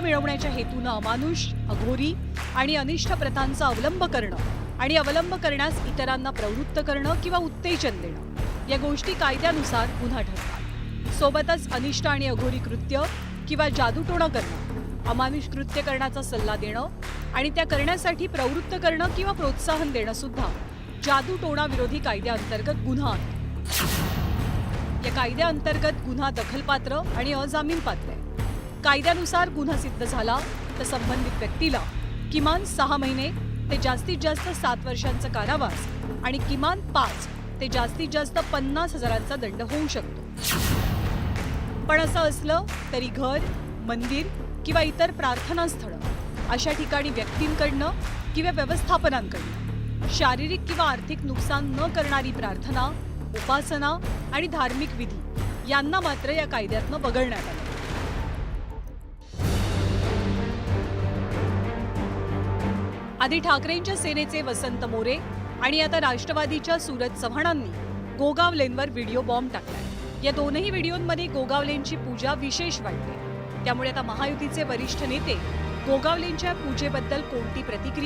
मिळवण्याच्या हेतूनं अमानुष अघोरी आणि अनिष्ट प्रथांचा अवलंब करणं आणि अवलंब करण्यास इतरांना प्रवृत्त करणं किंवा उत्तेजन देणं या गोष्टी कायद्यानुसार गुन्हा ठरतात. सोबतच अनिष्ट आणि अघोरी कृत्य किंवा जादूटोणा करणं अमानुष कृत्य करण्याचा सल्ला देणं आणि त्या करण्यासाठी प्रवृत्त करणं किंवा प्रोत्साहन देणं सुद्धा जादूटोणा विरोधी कायद्याअंतर्गत गुन्हा आहे. या कायद्याअंतर्गत गुन्हा दखलपात्र आणि अजामीनपात्र आहे. कायद्यानुसार गुन्हा सिद्ध झाला तर संबंधित व्यक्तीला किमान सहा महिने ते जास्तीत जास्त सात वर्षांचा कारावास आणि किमान पाच ते जास्तीत जास्त पन्नास हजारांचा दंड होऊ शकतो. पण असं असलं तरी घर मंदिर किंवा इतर प्रार्थनास्थळं अशा ठिकाणी व्यक्तींकडनं किंवा व्यवस्थापनांकडनं शारीरिक किंवा आर्थिक नुकसान न करणारी प्रार्थना उपासना आणि धार्मिक विधी यांना मात्र या कायद्यातनं वगळण्यात आलं. आधी ठाकरेंच्या सेनेचे वसंत मोरे आणि आता राष्ट्रवादीच्या सूरज चव्हाणांनी गोगावलेंवर व्हिडिओ बॉम्ब टाकलाय. या दोनही व्हिडिओमध्ये गोगावलेंची पूजा विशेष वाटते त्यामुळे आता महायुतीचे वरिष्ठ नेते गोगावलेंच्या पूजेबद्दल कोणती प्रतिक्रिया